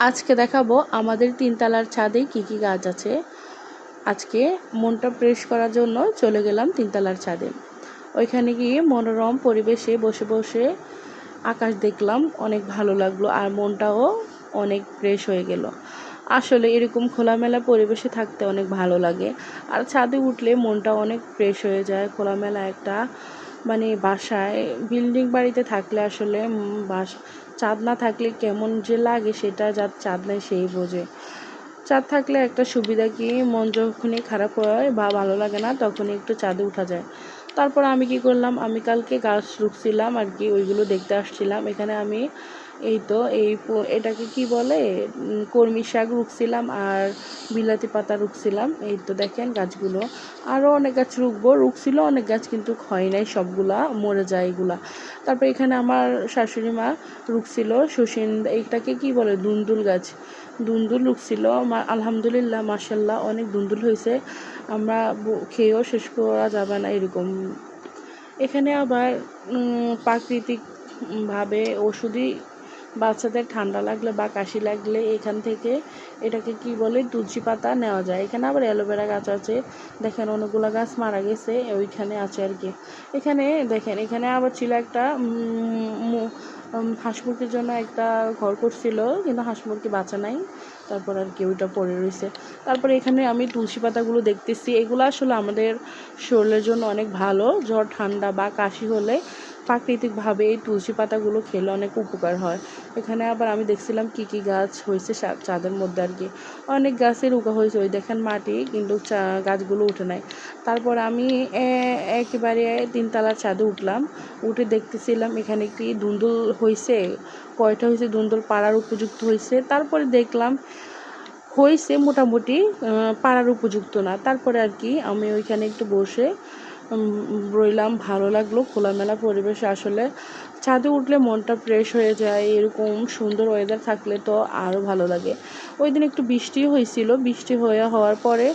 আজকে দেখাবো আমাদের তিনতলার ছাদে কি কি গাছ আছে। আজকে মনটা ফ্রেশ করার জন্য চলে গেলাম তিনতলার ছাদে। ওইখানে গিয়ে মনোরম পরিবেশে বসে বসে আকাশ দেখলাম, অনেক ভালো লাগল আর মনটাও অনেক ফ্রেশ হয়ে গেল। আসলে এরকম খোলামেলা পরিবেশে থাকতে অনেক ভালো লাগে। আর ছাদে উঠলে মনটা অনেক ফ্রেশ হয়ে যায়। খোলামেলা একটা মানে বাসায় বিল্ডিং বাড়িতে থাকলে আসলে বাস চাঁদ না থাকলে কেমন যে লাগে সেটা যার চাঁদ নেয় সেই বোঝে। চাঁদ থাকলে একটা সুবিধা কি? মন যখনই খারাপ হয় বা ভালো লাগে না, তখনই একটু চাঁদে উঠা যায়। তারপর আমি কি করলাম? আমি কালকে গাছ রুখছিলাম আর কি, ওইগুলো দেখতে আসছিলাম। এখানে আমি এই তো এই এটাকে কি বলে? কর্মী শাক রুখছিলাম আর বিলাতি পাতা রুখছিলাম। এই তো দেখেন গাছগুলো। আরও অনেক গাছ রুখবো। রুখছিল অনেক গাছ কিন্তু হয় নাই সবগুলা, মরে যায় এগুলা। তারপর এখানে আমার শাশুড়ি মা রুখছিল সুসিন এইটাকে কি বলে? দুন্দুল গাছ। দুন্দুল রুখছিল। আলহামদুলিল্লাহ মাসাল্লাহ অনেক দুন্দুল হয়েছে। আমরা খেয়েও শেষ করা যাবে না এরকম। এখানে আবার প্রাকৃতিকভাবে ওষুধই বাচ্চাদের ঠান্ডা লাগলে বা কাশি লাগলে এখান থেকে এটাকে কি বলে, তুলসী পাতা নেওয়া যায়। এখানে আবার অ্যালোভেরা গাছ আছে। দেখেন অনেকগুলো গাছ মারা গেছে, ওইখানে আছে আর কি। এখানে দেখেন, এখানে আবার ছিল একটা হাঁস মুরগির জন্য একটা ঘর করছিল, কিন্তু হাঁস মুরগি বাঁচা নাই। তারপর আর কি ওইটা পড়ে রয়েছে তারপরে এখানে আমি তুলসী পাতাগুলো দেখতেছি। এগুলো আসলে আমাদের শরীরের জন্য অনেক ভালো। জ্বর, ঠান্ডা বা কাশি হলে প্রাকৃতিকভাবে এই তুলসী পাতাগুলো খেলে অনেক উপকার হয়। এখানে আবার আমি দেখছিলাম কি কি গাছ হয়েছে চাঁদের মধ্যে আর কি। অনেক গাছের উকা হয়েছে, ওই দেখেন মাটি, কিন্তু গাছগুলো উঠে নাই। তারপর আমি একেবারে তিনতলার ছাদে উঠলাম। উঠে দেখতেছিলাম এখানে কি ধুন্দুল হয়েছে কয়টা হয়েছে ধুন্দুল পাড়ার উপযুক্ত হয়েছে তারপরে দেখলাম হয়েছে মোটামুটি পাড়ার উপযুক্ত না। তারপরে আর কি আমি ওইখানে একটু বসে রইলাম, ভালো লাগল, খোলামেলা পরিবেশে আসলে। ছাদে উঠলে মনটা ফ্রেশ হয়ে যায়, এরকম সুন্দর ওয়েদার থাকলে তো আরও ভালো লাগে। ওই দিন একটু বৃষ্টি হয়েছিল, বৃষ্টি হয়ে হওয়ার পরে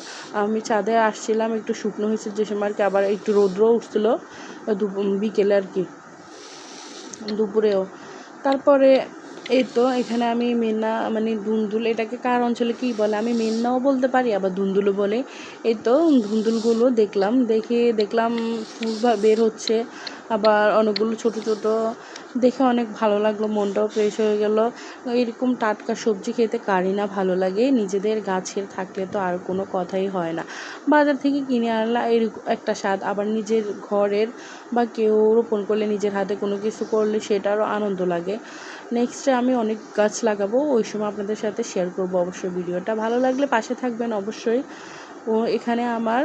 আমি ছাদে আসছিলাম, একটু শুকনো হয়েছে যে সময় আর কি, আবার একটু রৌদ্র উঠছিল বিকেলে আর কি, দুপুরেও। তারপরে এই তো এখানে আমি মেন্না মানে ধুন্দুল এটাকে কার অঞ্চলে কি বলে? আমি মেন্নাও বলতে পারি, আবার ধুন্দুলও বলে। এই তো ধুন্দুলগুলো দেখলাম, দেখে দেখলাম ফুল বের হচ্ছে। আবার অনেকগুলো ছোট ছোট দেখে অনেক ভালো লাগল, মনটাও ফ্রেশ হয়ে গেল। এরকম টাটকা সবজি খেতে কারি না ভালো লাগে, নিজেদের গাছের থাকলে তো আর কোনো কথাই হয় না। বাজার থেকে কিনে আনলা, এরকম একটা স্বাদ, আবার নিজের ঘরের বা কেউ রোপণ করলে নিজের হাতে কোনো কিছু করলে সেটারও আনন্দ লাগে। নেক্সটে আমি অনেক গাছ লাগাবো, ওই সময় আপনাদের সাথে শেয়ার করব অবশ্যই ভিডিওটা। ভালো লাগলে পাশে থাকবেন অবশ্যই। ও এখানে আমার,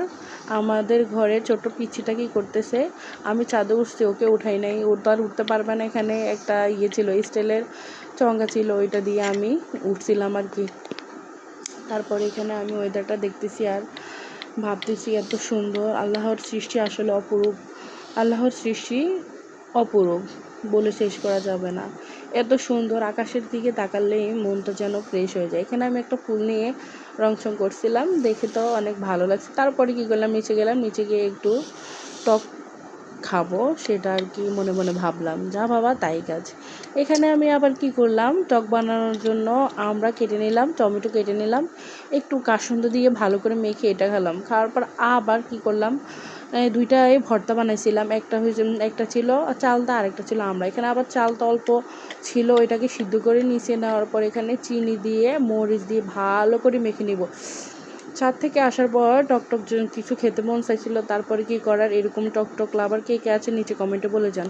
আমাদের ঘরে ছোট্ট পিচ্ছিটা কি করতেছে? আমি চাঁদে উঠছি, ওকে উঠাই নাই। ও তো আর উঠতে পারবে না এখানে। একটা ইয়ে ছিল, স্টিলের চঙ্গা ছিল, ওইটা দিয়ে আমি উঠছিলাম আর কি। তারপরে এখানে আমি ওয়েদারটা দেখতেছি আর ভাবতেছি এত সুন্দর। আল্লাহর সৃষ্টি আসলে অপরূপ। আল্লাহর সৃষ্টি অপরূপ বলে শেষ করা যাবে না। এত সুন্দর আকাশের দিকে তাকালেই মনটা যেন ফ্রেশ হয়ে যায়। এখানে আমি একটা ফুল নিয়ে রংসং করছিলাম, দেখে তো অনেক ভালো লাগছে। তারপরে কী করলাম? নিচে গেলাম। নিচে গিয়ে একটু টক খাব, সেটা আর কি মনে মনে ভাবলাম। যা বাবা তাই কাজ। এখানে আমি আবার কি করলাম, টক বানানোর জন্য আমরা কেটে নিলাম, টমেটো কেটে নিলাম, একটু কাসুন্দ দিয়ে ভালো করে মেখে এটা খেলাম। খাওয়ার পর আবার কি করলাম দুইটাই ভর্তা বানাইছিলাম। একটা হয়েছে, একটা ছিল চালটা আরেকটা ছিল আমরা। এখানে আবার চালটা অল্প ছিল, এটাকে সিদ্ধ করে নিচে নেওয়ার পর এখানে চিনি দিয়ে, মরিচ দিয়ে ভালো করে মেখে নিব। ছাদ থেকে আসার পর টকটক কিছু খেতে মন চাইছিল, তারপরে কি করার এরকম টকটক লাভার কে কে আছে নিচে কমেন্টে বলে যান।